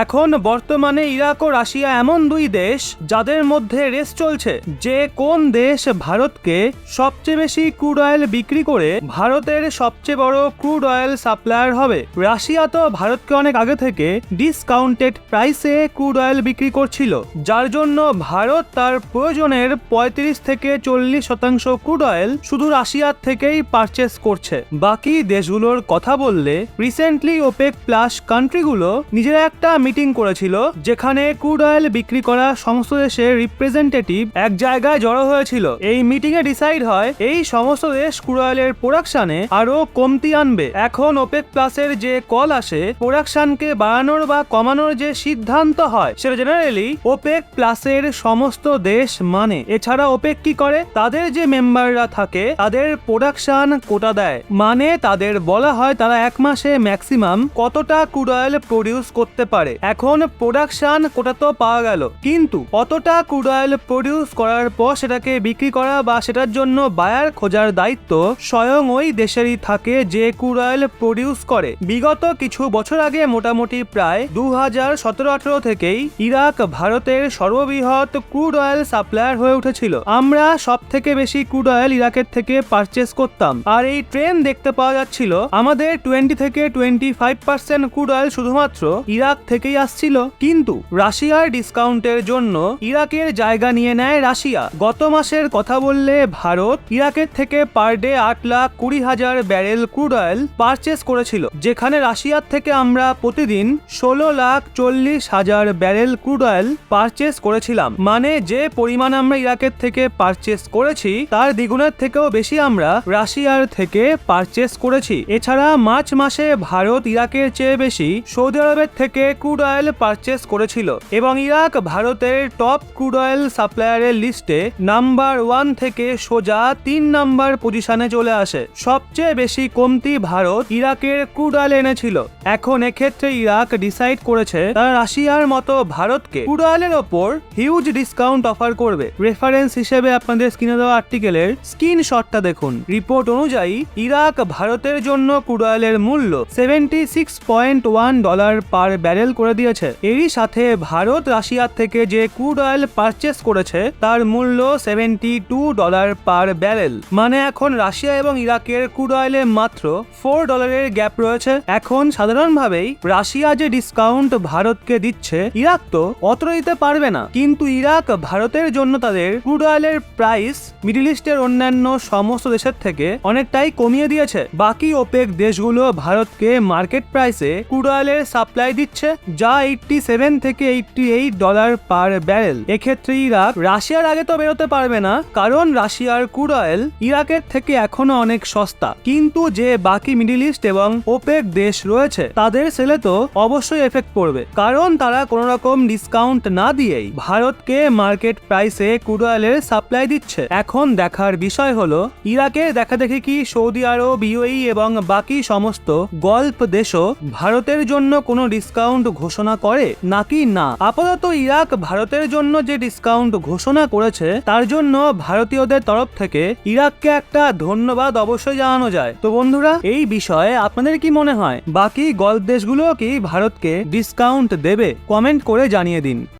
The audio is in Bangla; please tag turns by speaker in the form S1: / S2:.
S1: এখন বর্তমানে ইরাক ও রাশিয়া এমন দুই দেশ যাদের মধ্যে রেস চলছে, যে কোন দেশ ভারতকে সবচেয়ে বেশি ক্রুড অয়েল বিক্রি করে ভারতের সবচেয়ে বড় ক্রুড অয়েল সাপ্লায়ার হবে। রাশিয়া তো ভারতকে অনেক আগে থেকে ডিসকাউন্টেড প্রাইসে ক্রুড অয়েল বিক্রি করছিল, যার জন্য ভারত তার প্রয়োজনের পঁয়ত্রিশ থেকে চল্লিশ শতাংশ ক্রুড অয়েল শুধু রাশিয়ার থেকেই পারচেস করছে। বাকি দেশগুলোর কথা বললে রিসেন্টলি ওপেক প্লাস কান্ট্রিগুলো নিজেরা একটা মিটিং করেছিল, যেখানে ক্রুড অয়েল বিক্রি করা সমস্ত দেশের রিপ্রেজেন্টেটিভ এক জায়গায় জড়ো হয়েছিল। এই মিটিং এ ডিসাইড হয়, এই সমস্ত দেশ ক্রুড অয়েলের প্রোডাকশনে আরও কমতি আনবে। এখন ওপেক প্লাসের যে কল আসে প্রোডাকশনকে বাড়ানোর বা কমানোর যে সিদ্ধান্ত হয়, সেটা জেনারেলি ওপেক প্লাসের সমস্ত দেশ মানে। এছাড়া ওপেক কি করে? তাদের যে মেম্বাররা থাকে, তাদের প্রোডাকশন কোটা দেয়। মানে তাদের বলা হয় তারা এক মাসে ম্যাক্সিমাম কতটা ক্রুড অয়েল প্রডিউস করতে পারে। এখন প্রোডাকশন কোটা তো পাওয়া গেল। কিন্তু কতটা ক্রুড অয়েল প্রডিউস করার পর সেটাকে বিক্রি করা বা সেটার জন্য বায়ার খোঁজার দায়িত্ব স্বয়ং ওই দেশেরই থাকে যে ক্রুড অয়েল প্রডিউস করে। বিগত কিছু বছর আগে মোটামুটি প্রায় দু হাজার সতেরো আঠেরো থেকেই ইরাক ভারতের সর্ববৃহৎ ক্রুড অয়েল সাপ্লায়ার হয়ে উঠেছিল। আমরা সব থেকে বেশি ক্রুড অয়েল ইরাকের থেকে পারচেস করতাম। আর এই ট্রেন দেখতে পাওয়া যাচ্ছিল, আমাদের টোয়েন্টি থেকে twenty five percent crude oil শুধুমাত্র ইরাক থেকেই আসছিল। কিন্তু রাশিয়ার ডিসকাউন্টের জন্য ইরাকের জায়গা নিয়ে নেয় রাশিয়া। গত মাসের কথা বললে ভারত ইরাকের থেকে পার ডে আট লাখ কুড়ি হাজার ব্যারেল ক্রুড অয়েল পারচেস করেছিল, যেখানে রাশিয়ার থেকে আমরা প্রতিদিন ষোলো লাখ চল্লিশ হাজার ব্যারেল ক্রুড অয়েল পারচেস করেছিলাম। মানে যে পরিমাণ আমরা ইরাকের থেকে পারচেস করেছি, তার দ্বিগুণের থেকেও বেশি আমরা রাশিয়ার থেকে পারচেস করেছি। এছাড়া মার্চ মাসে ভারত ইরাকের চেয়ে বেশি সৌদি আরবের থেকে ক্রুড অয়েল পারচেস করেছিল এবং ইরাক ভারতের টপ ক্রুড অয়েল সাপ্লায়ারের লিস্টে নাম্বার ওয়ান থেকে সোজা তিন নাম্বার পজিশনে চলে আসে। সবচেয়ে বেশি কমতি ভারত ইরাকের ক্রুড অয়েল এনেছিল। এখন এক্ষেত্রে ইরাক ডিসাইড করেছে তারা রাশিয়ার মতো ভারতকে ক্রুড অয়েলের ওপর হিউজ ডিসকাউন্ট অফার করবে। রেফারেন্স হিসেবে আপনাদের স্ক্রিনে দেওয়া আর্টিকেলের স্ক্রিনশটটা দেখুন। রিপোর্ট অনুযায়ী ইরাক ভারতের জন্য ক্রুড অয়েলের মূল্য seventy six point one dollar per barrel করে দিয়েছে। এরই সাথে ভারত রাশিয়ার থেকে যে ক্রুড অয়েল পারচেস করেছে, তার মূল্য seventy two dollar per barrel মানে এখন রাশিয়া এবং ইরাকের ক্রুড অয়েলে মাত্র ফোর ডলারের গ্যাপ রয়েছে। এখন সাধারণভাবেই রাশিয়া যে ডিসকাউন্ট ভারতকে দিচ্ছে, ইরাক তো অতটা দিতে পারবে না। কিন্তু ইরাক ভারতের জন্য তাদের ক্রুড অয়েলের প্রাইস মিডিল ইস্টের অন্যান্য সমস্ত দেশের থেকে অনেকটাই কমিয়ে দিয়েছে। বাকি ওপেক দেশগুলো ভারতকে মার্কেট প্রাইসে ক্রুড অয়েলের সাপ্লাই দিচ্ছে। যা এইটটি সেভেন থেকে eighty eight dollar per barrel এক্ষেত্রে ইরাক রাশিয়ার আগে তো বেরোতে পারবে না, কারণ রাশিয়ার ক্রুড অয়েল ইরাকের থেকে এখনও অনেক সস্তা। কিন্তু যে বাকি মিডিল ইস্ট এবং ওপেক দেশ রয়েছে, তাদের সেলে তো অবশ্যই এফেক্ট পড়বে, কারণ তারা কোনো রকম ডিসকাউন্ট না দিয়েই ভারতকে মার্কেট প্রাইসে ক্রুড অয়েলের সাপ্লাই দিচ্ছে। এখন দেখার বিষয় হলো, ইরাকের দেখা দেখি কি সৌদি আরব ইউএই এবং বাকি সমস্ত গল্প দেশও ভারতের জন্য কোনো ডিসকাউন্ট ঘোষণা করে? নাকি না? আপাতত ইরাক ভারতের জন্য যে ডিসকাউন্ট ঘোষণা করেছে, তার জন্য ভারতীয়দের তরফ থেকে ইরাককে একটা ধন্যবাদ অবশ্যই জানানো যায়। তো বন্ধুরা, এই বিষয়ে আপনাদের কি মনে হয়? বাকি গল্প দেশগুলো কি ভারতকে ডিসকাউন্ট দেবে? কমেন্ট করে জানিয়ে দিন।